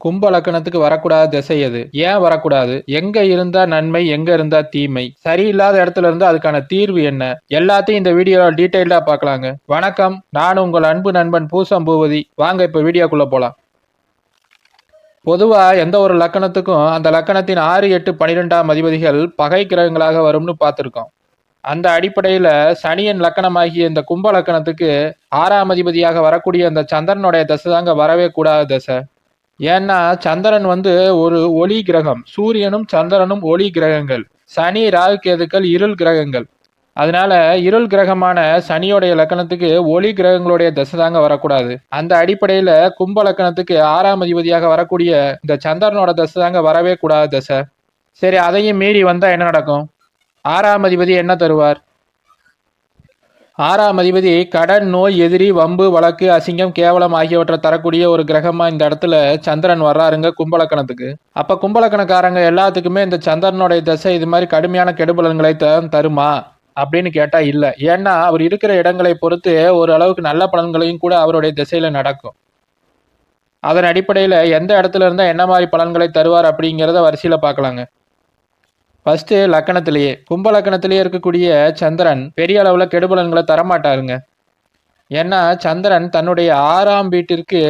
கும்ப லக்கணத்துக்கு வரக்கூடாத திசை எது? ஏன் வரக்கூடாது? எங்க இருந்தா நன்மை எங்க இருந்தா தீமை? சரியில்லாத இடத்துல இருந்து அதுக்கான தீர்வு என்ன? எல்லாத்தையும் இந்த வீடியோல டீட்டெயிலா பார்க்கலாங்க. வணக்கம். நான் உங்கள் அன்பு நண்பன் பூசம் பூவதி வாங்க இப்ப வீடியோக்குள்ள போலாம். பொதுவாக எந்த ஒரு லக்கணத்துக்கும் அந்த லக்கணத்தின் ஆறு எட்டு பனிரெண்டாம் அதிபதிகள் பகை கிரகங்களாக வரும்னு பார்த்துருக்கோம். அந்த அடிப்படையில் சனியின் லக்கணமாகிய இந்த கும்ப லக்கணத்துக்கு ஆறாம் அதிபதியாக வரக்கூடிய அந்த சந்திரனுடைய தசை தாங்க வரவே கூடாத தசை. ஏன்னா சந்திரன் வந்து ஒரு ஒளி கிரகம். சூரியனும் சந்திரனும் ஒளி கிரகங்கள். சனி ராகு கேதுக்கள் இருள் கிரகங்கள். அதனால இருள் கிரகமான சனியோடைய லக்கணத்துக்கு ஒளி கிரகங்களுடைய தசை தாங்க வரக்கூடாது. அந்த அடிப்படையில கும்ப லக்கணத்துக்கு ஆறாம் அதிபதியாக வரக்கூடிய இந்த சந்திரனோட தசை தாங்க வரவே கூடாது தசை. சரி அதையும் மீறி வந்தா என்ன நடக்கும்? ஆறாம் அதிபதி என்ன தருவார்? ஆறாம் அதிபதி கடன் நோய் எதிரி வம்பு வழக்கு அசிங்கம் கேவலம் ஆகியவற்றை தரக்கூடிய ஒரு கிரகமா இந்த இடத்துல சந்திரன் வர்றாருங்க கும்பலக்கணத்துக்கு. அப்ப கும்பலக்கணக்காரங்க எல்லாத்துக்குமே இந்த சந்திரனுடைய தசை இது மாதிரி கடுமையான கெடுபலன்களை த- தருமா? அப்படின்னு கேட்டா இல்ல. ஏன்னா அவர் இருக்கிற இடங்களை பொறுத்து ஒரு அளவுக்கு நல்ல பலன்களையும் கூட அவருடைய திசையில நடக்கும். அதன் அடிப்படையில் எந்த இடத்துல இருந்தால் என்ன மாதிரி பலன்களை தருவார் அப்படிங்கிறத வரிசையில் பார்க்கலாங்க. ஃபர்ஸ்ட் லக்கணத்திலேயே கும்ப லக்கணத்திலேயே இருக்கக்கூடிய சந்திரன் பெரிய அளவில் கெடுபலன்களை தரமாட்டாருங்க. ஏன்னா சந்திரன் தன்னுடைய ஆறாம் வீட்டிற்கு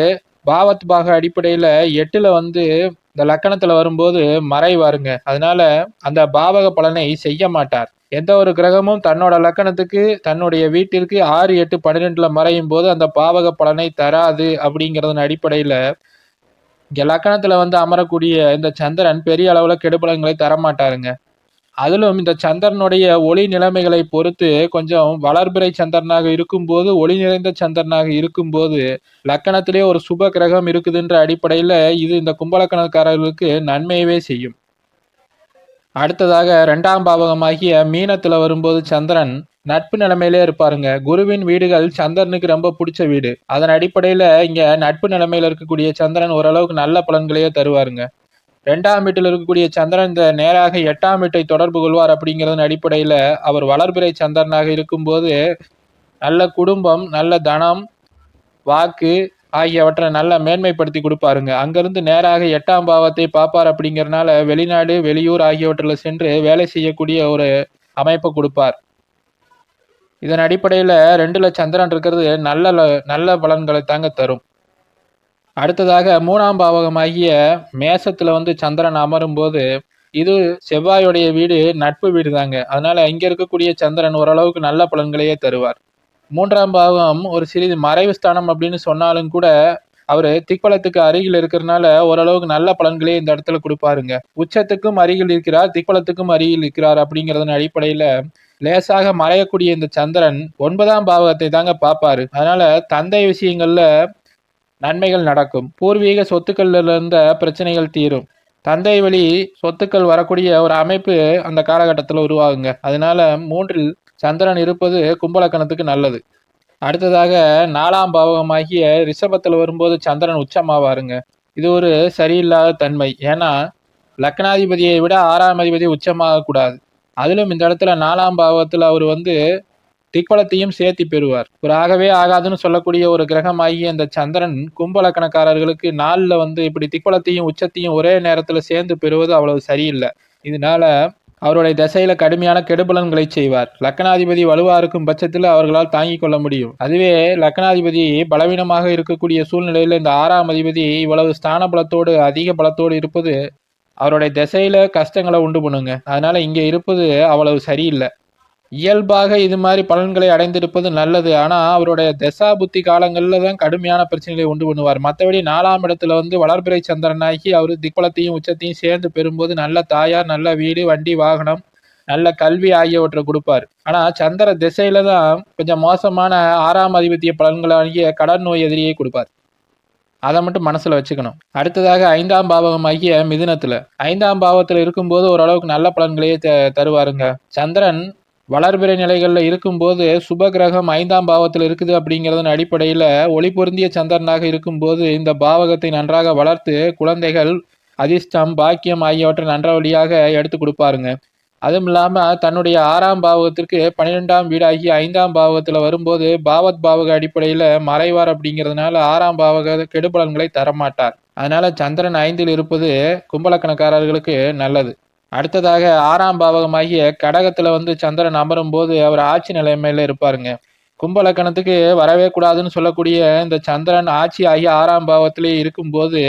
பாவத் பாக அடிப்படையில் எட்டில் வந்து இந்த லக்கணத்தில் வரும்போது மறைவாருங்க. அதனால அந்த பாவக பலனை செய்ய மாட்டார். எந்த ஒரு கிரகமும் தன்னோட லக்கணத்துக்கு தன்னுடைய வீட்டிற்கு ஆறு எட்டு பன்னிரெண்டில் மறையும் போது அந்த பாவக பலனை தராது அப்படிங்கிறதன் அடிப்படையில் இங்கே லக்கணத்தில் வந்து அமரக்கூடிய இந்த சந்திரன் பெரிய அளவில் கெடுபலன்களை தரமாட்டாருங்க. அதிலும் இந்த சந்திரனுடைய ஒளி நிலைமைகளை பொறுத்து கொஞ்சம் வளர்பிறை சந்திரனாக இருக்கும்போது ஒளி நிறைந்த சந்திரனாக இருக்கும்போது லக்கணத்திலே ஒரு சுப கிரகம் இருக்குதுன்ற அடிப்படையில் இது இந்த கும்பலக்கணக்காரர்களுக்கு நன்மையவே செய்யும். அடுத்ததாக ரெண்டாம் பாவகமாகிய மீனத்தில் வரும்போது சந்திரன் நட்பு நிலைமையிலே இருப்பாருங்க. குருவின் வீடுகள் சந்திரனுக்கு ரொம்ப பிடிச்ச வீடு. அதன் அடிப்படையில் இங்கே நட்பு நிலைமையில் இருக்கக்கூடிய சந்திரன் ஓரளவுக்கு நல்ல பலன்களையே தருவாருங்க. ரெண்டாம் வீட்டில் இருக்கக்கூடிய சந்திரன் இந்த நேராக எட்டாம் வீட்டை தொடர்பு கொள்வார் அப்படிங்கிறதன் அடிப்படையில் அவர் வளர்பிறை சந்திரனாக இருக்கும்போது நல்ல குடும்பம் நல்ல தனம் வாக்கு ஆகியவற்றை நல்ல மேன்மைப்படுத்தி கொடுப்பாருங்க. அங்கேருந்து நேராக எட்டாம் பாவத்தை பார்ப்பார் அப்படிங்கிறனால வெளிநாடு வெளியூர் ஆகியவற்றில் சென்று வேலை செய்யக்கூடிய ஒரு அமைப்பை கொடுப்பார். இதன் அடிப்படையில் ரெண்டுல சந்திரன் இருக்கிறது நல்ல நல்ல பலன்களை தாங்க தரும். அடுத்ததாக மூணாம் பாவகமாகிய மேசத்துல வந்து சந்திரன் அமரும் போது இது செவ்வாயுடைய வீடு நட்பு வீடு தாங்க அதனால இங்க இருக்கக்கூடிய சந்திரன் ஓரளவுக்கு நல்ல பலன்களையே தருவார். மூன்றாம் பாவம் ஒரு சிறிது மறைவு ஸ்தானம் அப்படின்னு சொன்னாலும் கூட அவர் திக்பலத்துக்கு அருகில் இருக்கிறனால ஓரளவுக்கு நல்ல பலன்களே இந்த இடத்துல கொடுப்பாருங்க. உச்சத்துக்கும் அருகில் இருக்கிறார் திக்பலத்துக்கும் அருகில் இருக்கிறார் அப்படிங்கிறதன் அடிப்படையில லேசாக மறையக்கூடிய இந்த சந்திரன் ஒன்பதாம் பாவகத்தை தாங்க பார்ப்பாரு. அதனால தந்தை விஷயங்கள்ல நன்மைகள் நடக்கும். பூர்வீக சொத்துக்கள்ல இருந்த பிரச்சனைகள் தீரும். தந்தை வழி சொத்துக்கள் வரக்கூடிய ஒரு அமைப்பு அந்த காலகட்டத்தில் உருவாகுங்க. அதனால மூன்றில் சந்திரன் இருப்பது கும்பலக்கணத்துக்கு நல்லது. அடுத்ததாக நாலாம் பாவகமாகிய ரிஷபத்தில் வரும்போது சந்திரன் உச்சமாவாருங்க. இது ஒரு சரியில்லாத தன்மை. ஏன்னா லக்னாதிபதியை விட ஆறாம் அதிபதி உச்சமாக கூடாது அதிலும் இந்த இடத்துல நாலாம் பாவத்தில் அவர் வந்து திக்பலத்தையும் சேர்த்து பெறுவார். ஒரு ஆகவே ஆகாதுன்னு சொல்லக்கூடிய ஒரு கிரகமாகிய இந்த சந்திரன் கும்பலக்கணக்காரர்களுக்கு நாளில் வந்து இப்படி திக்பலத்தையும் உச்சத்தையும் ஒரே நேரத்தில் சேர்ந்து பெறுவது அவ்வளவு சரியில்லை. இதனால அவருடைய திசையில கடுமையான கெடுபலன்களை செய்வார். லக்கணாதிபதி வலுவா இருக்கும் பட்சத்தில் அவர்களால் தாங்கிக் கொள்ள முடியும். அதுவே லக்கணாதிபதி பலவீனமாக இருக்கக்கூடிய சூழ்நிலையில் இந்த ஆறாம் அதிபதி இவ்வளவு ஸ்தான பலத்தோடு அதிக பலத்தோடு இருப்பது அவருடைய திசையில கஷ்டங்களை உண்டு பண்ணுங்க. அதனால இங்க இருப்பது அவ்வளவு சரியில்லை. இயல்பாக இது மாதிரி பலன்களை அடைந்திருப்பது நல்லது. ஆனால் அவருடைய தசா புத்தி காலங்களில் தான் கடுமையான பிரச்சனைகளை உண்டு பண்ணுவார். மற்றபடி நாலாம் இடத்துல வந்து வளர்பிறை சந்திரனாகி அவர் திக்பலத்தையும் உச்சத்தையும் சேர்ந்து பெறும்போது நல்ல தாயார் நல்ல வீடு வண்டி வாகனம் நல்ல கல்வி ஆகியவற்றை கொடுப்பார். ஆனால் சந்திர திசையில தான் கொஞ்சம் மோசமான ஆறாம் அதிபத்திய பலன்களாகிய கடன் நோய் எதிரியை கொடுப்பார். அதை மட்டும் மனசில் வச்சுக்கணும். அடுத்ததாக ஐந்தாம் பாவகமாகிய மிதுனத்தில். ஐந்தாம் பாவத்தில் இருக்கும்போது ஓரளவுக்கு நல்ல பலன்களையே த- தருவாருங்க. சந்திரன் வளர்பிறை நிலைகளில் இருக்கும்போது சுப கிரகம் ஐந்தாம் பாவத்தில் இருக்குது அப்படிங்கிறதன் அடிப்படையில் ஒளி பொருந்திய சந்திரனாக இருக்கும்போது இந்த பாவகத்தை நன்றாக வளர்த்து குழந்தைகள் அதிர்ஷ்டம் பாக்கியம் ஆகியவற்றை நன்ற வழியாக எடுத்து கொடுப்பாருங்க. அதுவும் இல்லாமல் தன்னுடைய ஆறாம் பாவகத்திற்கு பன்னிரெண்டாம் வீடாகி ஐந்தாம் பாவகத்தில் வரும்போது பாவத் பாவக அடிப்படையில் மறைவார் அப்படிங்கிறதுனால ஆறாம் பாவக கெடுபலன்களை தரமாட்டார். அதனால் சந்திரன் ஐந்தில் இருப்பது கும்பலக்கணக்காரர்களுக்கு நல்லது. அடுத்ததாக ஆறாம் பாவகமாகிய கடகத்துல வந்து சந்திரன் அமரும் போது அவர் ஆட்சி நிலைமையில இருப்பாருங்க. கும்பலக்கணத்துக்கு வரவே கூடாதுன்னு சொல்லக்கூடிய இந்த சந்திரன் ஆட்சி ஆகிய ஆறாம் பாவத்திலே இருக்கும்போது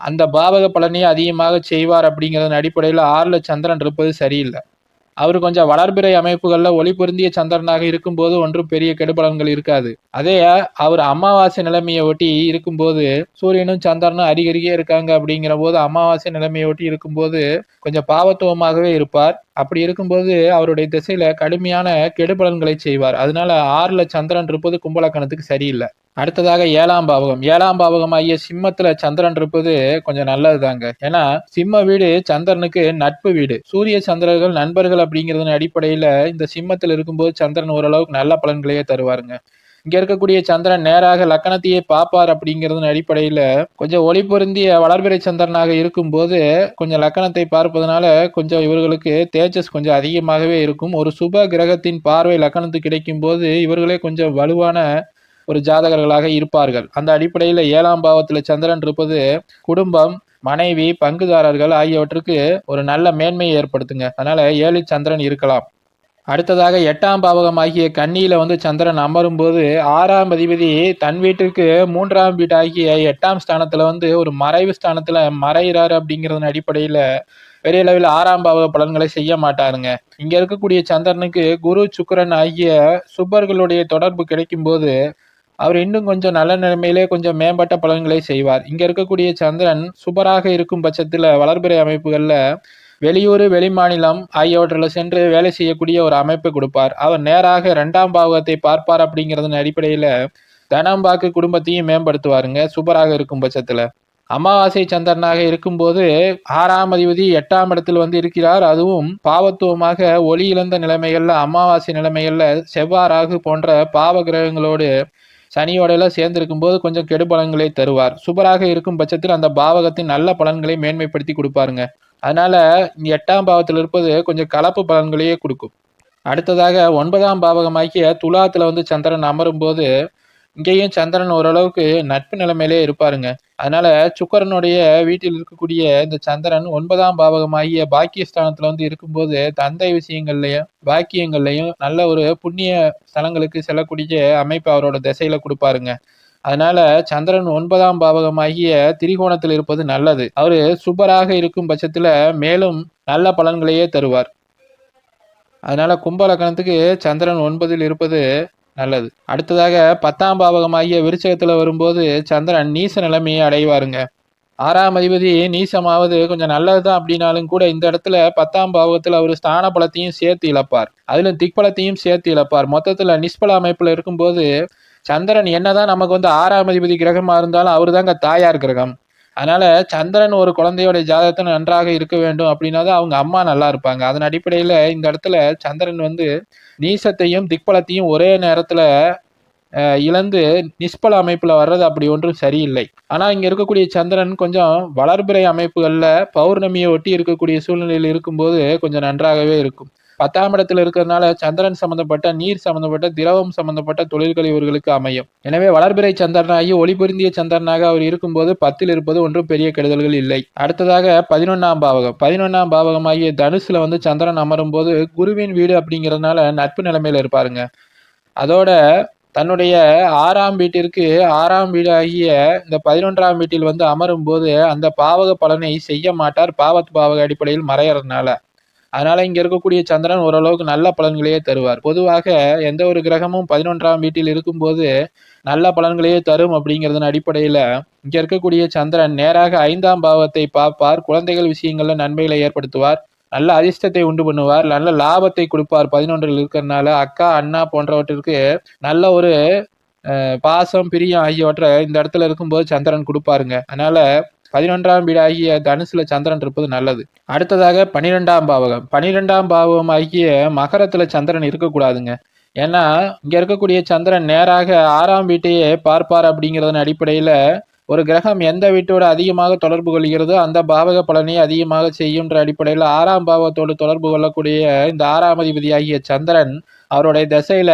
அந்த பாவக பலனையே அதிகமாக செய்வார் அப்படிங்கிறதன் அடிப்படையில் ஆறுல சந்திரன் இருப்பது சரியில்லை. அவர் கொஞ்சம் வளர்பிறை அமைப்புகள்ல ஒளி பொருந்திய சந்திரனாக இருக்கும்போது ஒன்றும் பெரிய கெடுபலன்கள் இருக்காது. அதே அவர் அமாவாசை நிலைமையை ஒட்டி இருக்கும்போது சூரியனும் சந்திரனும் அருகருகே இருக்காங்க அப்படிங்கிற போது அமாவாசை நிலைமையை ஒட்டி இருக்கும்போது கொஞ்சம் பாவத்துவமாகவே இருப்பார். அப்படி இருக்கும்போது அவருடைய திசையில கடுமையான கெடுபலன்களை செய்வார். அதனால ஆறுல சந்திரன் இருப்பது கும்பலக்கணத்துக்கு சரியில்லை. அடுத்ததாக ஏழாம் பாவகம். ஏழாம் பாவகம் ஆகிய சிம்மத்துல சந்திரன் இருப்பது கொஞ்சம் நல்லதுதாங்க. ஏன்னா சிம்ம வீடு சந்திரனுக்கு நட்பு வீடு. சூரிய சந்திரர்கள் நண்பர்கள் அப்படிங்கிறதன் அடிப்படையில இந்த சிம்மத்தில் இருக்கும்போது சந்திரன் ஓரளவுக்கு நல்ல பலன்களையே தருவாருங்க. இங்க இருக்கக்கூடிய சந்திரன் நேராக லக்கணத்தையே பார்ப்பார் அப்படிங்கிறதன் அடிப்படையில கொஞ்சம் ஒளி பொருந்திய வளர்பிறை சந்திரனாக இருக்கும்போது கொஞ்சம் லக்கணத்தை பார்ப்பதனால கொஞ்சம் இவர்களுக்கு தேஜஸ் கொஞ்சம் அதிகமாகவே இருக்கும். ஒரு சுப கிரகத்தின் பார்வை லக்கணத்துக்கு கிடைக்கும் போது இவர்களே கொஞ்சம் வலுவான ஒரு ஜாதகர்களாக இருப்பார்கள். அந்த அடிப்படையில் ஏழாம் பாவத்தில் சந்திரன் இருப்பது குடும்பம் மனைவி பங்குதாரர்கள் ஆகியவற்றுக்கு ஒரு நல்ல மேன்மையை ஏற்படுத்துங்க. அதனால ஏழு சந்திரன் இருக்கலாம். அடுத்ததாக எட்டாம் பாவகம் ஆகிய வந்து சந்திரன் அமரும் போது ஆறாம் அதிபதி தன் வீட்டிற்கு மூன்றாம் வீடாகிய எட்டாம் ஸ்தானத்தில் வந்து ஒரு மறைவு ஸ்தானத்தில் மறைகிறாரு அப்படிங்கிறதன் அடிப்படையில் பெரிய அளவில் ஆறாம் பாவக பலன்களை செய்ய மாட்டாருங்க. இங்கே இருக்கக்கூடிய சந்திரனுக்கு குரு சுக்கரன் ஆகிய சுப்பர்களுடைய தொடர்பு கிடைக்கும் போது அவர் இன்னும் கொஞ்சம் நல்ல நிலைமையிலே கொஞ்சம் மேம்பட்ட பலன்களை செய்வார். இங்கே இருக்கக்கூடிய சந்திரன் சுபராக இருக்கும் பட்சத்தில் வளர்பிறை அமைப்புகளில் வெளியூர் வெளிமாநிலம் ஆகியவற்றில் சென்று வேலை செய்யக்கூடிய ஒரு அமைப்பை கொடுப்பார். அவர் நேராக ரெண்டாம் பாவகத்தை பார்ப்பார் அப்படிங்கிறதன் அடிப்படையில் தனம் பாக்கு குடும்பத்தையும் மேம்படுத்துவாருங்க. சூப்பராக இருக்கும் பட்சத்தில். அமாவாசை சந்திரனாக இருக்கும்போது ஆறாம் அதிபதி எட்டாம் இடத்தில் வந்து இருக்கிறார். அதுவும் பாவத்துவமாக ஒளி இழந்த நிலைமைகளில் அமாவாசை நிலைமைகளில் செவ்வாறாகு போன்ற பாவ கிரகங்களோடு சனியோடையெல்லாம் சேர்ந்திருக்கும் போது கொஞ்சம் கெடுபலன்களை தருவார். சுபராக இருக்கும் பட்சத்தில் அந்த பாவகத்தின் நல்ல பலன்களை மேன்மைப்படுத்தி கொடுப்பாருங்க. அதனால இந்த எட்டாம் பாவத்தில் இருப்பது கொஞ்சம் கலப்பு பலன்களையே கொடுக்கும். அடுத்ததாக ஒன்பதாம் பாவகமாகிய துலாத்தில் வந்து சந்திரன் அமரும் போது இங்கேயும் சந்திரன் ஓரளவுக்கு நட்பு நிலைமையிலே இருப்பாருங்க. அதனால சுக்கரனுடைய வீட்டில் இருக்கக்கூடிய இந்த சந்திரன் ஒன்பதாம் பாவகமாகிய பாக்கியஸ்தானத்துல வந்து இருக்கும்போது தந்தை விஷயங்கள்லையும் பாக்கியங்கள்லையும் நல்ல ஒரு புண்ணிய ஸ்தலங்களுக்கு செல்லக்கூடிய அமைப்பு அவரோட திசையில கொடுப்பாருங்க. அதனால சந்திரன் ஒன்பதாம் பாவகமாகிய திரிகோணத்தில் இருப்பது நல்லது. அவரு சூப்பராக இருக்கும் பட்சத்துல மேலும் நல்ல பலன்களையே தருவார். அதனால கும்ப லக்கணத்துக்கு சந்திரன் ஒன்பதில் இருப்பது நல்லது. அடுத்ததாக பத்தாம் பாவகமாகிய விருச்சகத்துல வரும்போது சந்திரன் நீச நிலைமையை அடைவாருங்க. ஆறாம் அதிபதி நீசமாவது கொஞ்சம் நல்லதுதான் அப்படின்னாலும் கூட இந்த இடத்துல பத்தாம் பாவகத்துல அவர் ஸ்தான பலத்தையும் சேர்த்து இழப்பார். அதிலும் திக்பலத்தையும் சேர்த்து இழப்பார். மொத்தத்துல நிஷ்பல அமைப்புல இருக்கும்போது சந்திரன் என்னதான் நமக்கு வந்து ஆறாம் அதிபதி கிரகமா இருந்தாலும் அவர் தாங்க தாயார் கிரகம். அதனால சந்திரன் ஒரு குழந்தையோட ஜாதகத்தை நன்றாக இருக்க வேண்டும் அப்படின்னா தான் அவங்க அம்மா நல்லா இருப்பாங்க. அதன் அடிப்படையில இந்த இடத்துல சந்திரன் வந்து நீசத்தையும் திக்பலத்தையும் ஒரே நேரத்துல இழந்து நிஷ்பல அமைப்புல வர்றது அப்படி ஒன்றும் சரியில்லை. ஆனா இங்க இருக்கக்கூடிய சந்திரன் கொஞ்சம் வளர்பிறை அமைப்புகள்ல பௌர்ணமியை ஒட்டி இருக்கக்கூடிய சூழ்நிலையில் இருக்கும்போது கொஞ்சம் நன்றாகவே இருக்கும். பத்தாம் இடத்துல இருக்கிறதுனால சந்திரன் சம்பந்தப்பட்ட நீர் சம்பந்தப்பட்ட திரவம் சம்பந்தப்பட்ட தொழில்கள் இவர்களுக்கு அமையும். எனவே வளர்பிறை சந்திரனாகி ஒளி பொருந்திய சந்திரனாக அவர் இருக்கும்போது பத்தில் இருப்பது ஒன்றும் பெரிய கெடுதல்கள் இல்லை. அடுத்ததாக பதினொன்னாம் பாவகம். பதினொன்னாம் பாவகம் ஆகிய தனுசுல வந்து சந்திரன் அமரும் போது குருவின் வீடு அப்படிங்கிறதுனால நட்பு நிலைமையில இருப்பாருங்க. அதோட தன்னுடைய ஆறாம் வீட்டிற்கு ஆறாம் வீடு ஆகிய இந்த பதினொன்றாம் வீட்டில் வந்து அமரும் போது அந்த பாவக பலனை செய்ய மாட்டார். பாவத் பாவக அடிப்படையில் மறையறதுனால. அதனால இங்க இருக்கக்கூடிய சந்திரன் ஓரளவுக்கு நல்ல பலன்களையே தருவார். பொதுவாக எந்த ஒரு கிரகமும் பதினொன்றாம் வீட்டில் இருக்கும்போது நல்ல பலன்களையே தரும் அப்படிங்கிறதன் அடிப்படையில இங்க இருக்கக்கூடிய சந்திரன் நேராக ஐந்தாம் பாவத்தை பார்ப்பார். குழந்தைகள் விஷயங்கள்ல நன்மைகளை ஏற்படுத்துவார். நல்ல அதிர்ஷ்டத்தை உண்டு பண்ணுவார். நல்ல லாபத்தை கொடுப்பார் பதினொன்றில் இருக்கிறதுனால. அக்கா அண்ணா போன்றவற்றிற்கு நல்ல ஒரு பாசம் பிரியம் ஆகியவற்றை இந்த இடத்துல இருக்கும்போது சந்திரன் கொடுப்பாருங்க. அதனால பதினொன்றாம் வீடாகிய தனுசுல சந்திரன் இருப்பது நல்லது. அடுத்ததாக பனிரெண்டாம் பாவகம். பனிரெண்டாம் பாவகம் ஆகிய மகரத்துல சந்திரன் இருக்கக்கூடாதுங்க. ஏன்னா இங்க இருக்கக்கூடிய சந்திரன் நேராக ஆறாம் வீட்டையே பார்ப்பார் அப்படிங்கிறதன் அடிப்படையில ஒரு கிரகம் எந்த வீட்டோட அதிகமாக தொடர்பு கொள்கிறதோ அந்த பாவக பலனை அதிகமாக செய்யுன்ற அடிப்படையில் ஆறாம் பாவத்தோடு தொடர்பு கொள்ளக்கூடிய இந்த ஆறாம் அதிபதியாகிய சந்திரன் அவருடைய திசையில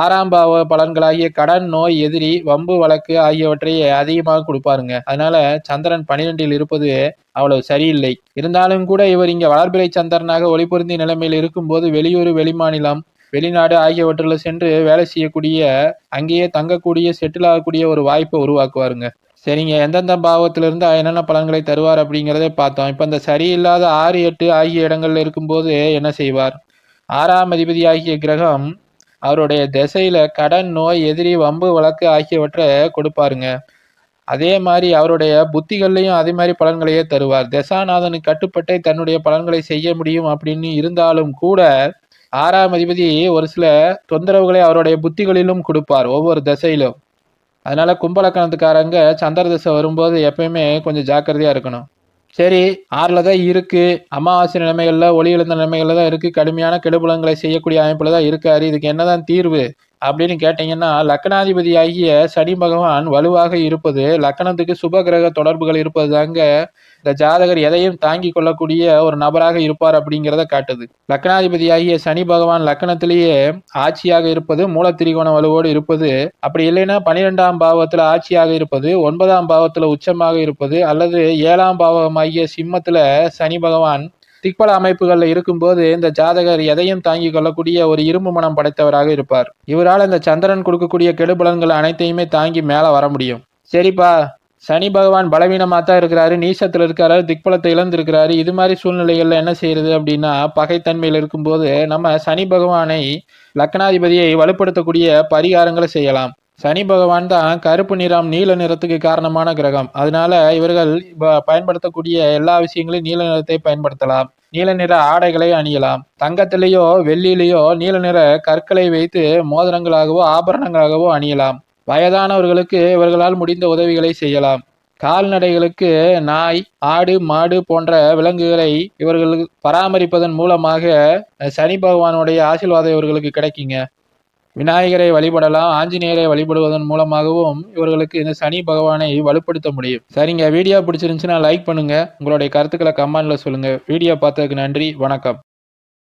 ஆறாம் பாவ பலன்களாகிய கடன் நோய் எதிரி வம்பு வழக்கு ஆகியவற்றை அதிகமாக கொடுப்பாருங்க. அதனால சந்திரன் பனிரெண்டில் இருப்பது அவ்வளவு சரியில்லை. இருந்தாலும் கூட இவர் இங்க வளர்பிறை சந்திரனாக ஒளிபொருந்தி நிலைமையில் இருக்கும்போது வெளியூர் வெளிமாநிலம் வெளிநாடு ஆகியவற்றில் சென்று வேலை செய்யக்கூடிய அங்கேயே தங்கக்கூடிய செட்டில் ஆகக்கூடிய ஒரு வாய்ப்பை உருவாக்குவாருங்க. சரிங்க. எந்தெந்த பாவத்திலிருந்து என்னென்ன பலன்களை தருவார் அப்படிங்கிறத பார்த்தோம். இப்போ இந்த சரியில்லாத ஆறு எட்டு ஆகிய இடங்களில் இருக்கும்போது என்ன செய்வார்? ஆறாம் அதிபதியாகிய கிரகம் அவருடைய திசையில கடன் நோய் எதிரி வம்பு வழக்கு ஆகியவற்றை கொடுப்பாருங்க. அதே மாதிரி அவருடைய புத்திகள்லையும் அதே மாதிரி பலன்களையே தருவார். தசாநாதனுக்கு கட்டுப்பட்டே தன்னுடைய பலன்களை செய்ய முடியும் அப்படின்னு இருந்தாலும் கூட ஆறாம் அதிபதி ஒரு சில தொந்தரவுகளை அவருடைய புத்திகளிலும் கொடுப்பார் ஒவ்வொரு திசையிலும். அதனால கும்பலக்கணத்துக்காரங்க சந்திர திசை வரும்போது எப்பயுமே கொஞ்சம் ஜாக்கிரதையா இருக்கணும். சரி ஆறில் தான் இருக்கு. அமாவாசை நிலைமைகளில் ஒளி எழுந்த நிலைமைகளில் தான் இருக்கு. கடுமையான கெடுபலங்களை செய்யக்கூடிய அமைப்பில் தான் இருக்காரு இதுக்கு என்னதான் தீர்வு? அப்படின்னு கேட்டீங்கன்னா லக்கணாதிபதி ஆகிய சனி பகவான் வலுவாக இருப்பது லக்கணத்துக்கு சுப கிரக தொடர்புகள் இருப்பது தாங்க இந்த ஜாதகர் எதையும் தாங்கி கொள்ளக்கூடிய ஒரு நபராக இருப்பார் அப்படிங்கிறத காட்டுது. லக்னாதிபதி ஆகிய சனி பகவான் லக்னத்திலேயே ஆட்சியாக இருப்பது மூலத்திரிகோண வலுவோடு இருப்பது அப்படி இல்லைன்னா பனிரெண்டாம் பாவத்துல ஆட்சியாக இருப்பது ஒன்பதாம் பாவத்துல உச்சமாக இருப்பது அல்லது ஏழாம் பாவமாகிய சிம்மத்துல சனி பகவான் திக்பல அமைப்புகள்ல இருக்கும்போது இந்த ஜாதகர் எதையும் தாங்கி கொள்ளக்கூடிய ஒரு இரும்பு மனம் படைத்தவராக இருப்பார். இவரால் இந்த சந்திரன் கொடுக்கக்கூடிய கெடுபலன்கள் அனைத்தையுமே தாங்கி மேல வர முடியும். சரிப்பா சனி பகவான் பலவீனமாக தான் இருக்கிறாரு நீசத்தில் இருக்கிறாரு திக்பலத்தை இழந்திருக்கிறாரு. இது மாதிரி சூழ்நிலைகளில் என்ன செய்யறது அப்படின்னா பகைத்தன்மையில் இருக்கும்போது நம்ம சனி பகவானை லக்னாதிபதியை வலுப்படுத்தக்கூடிய பரிகாரங்களை செய்யலாம். சனி பகவான் தான் கருப்பு நிறம் நீல நிறத்துக்கு காரணமான கிரகம். அதனால இவர்கள் பயன்படுத்தக்கூடிய எல்லா விஷயங்களையும் நீல நிறத்தை பயன்படுத்தலாம். நீல நிற ஆடைகளை அணியலாம். தங்கத்திலேயோ வெள்ளியிலேயோ நீல நிற கற்களை வைத்து மோதிரங்களாகவோ ஆபரணங்களாகவோ அணியலாம். வயதானவர்களுக்கு இவர்களால் முடிந்த உதவிகளை செய்யலாம். கால்நடைகளுக்கு நாய் ஆடு மாடு போன்ற விலங்குகளை இவர்கள் பராமரிப்பதன் மூலமாக சனி பகவானுடைய ஆசீர்வாதம் இவர்களுக்கு கிடைக்குங்க. விநாயகரை வழிபடலாம் ஆஞ்சநேயரை வழிபடுவதன் மூலமாகவும் இவர்களுக்கு இந்த சனி பகவானை வலுப்படுத்த முடியும். சரிங்க வீடியோ பிடிச்சிருந்துச்சுன்னா லைக் பண்ணுங்க. உங்களுடைய கருத்துக்களை கமெண்ட்ல சொல்லுங்க. வீடியோ பார்த்ததுக்கு நன்றி வணக்கம்.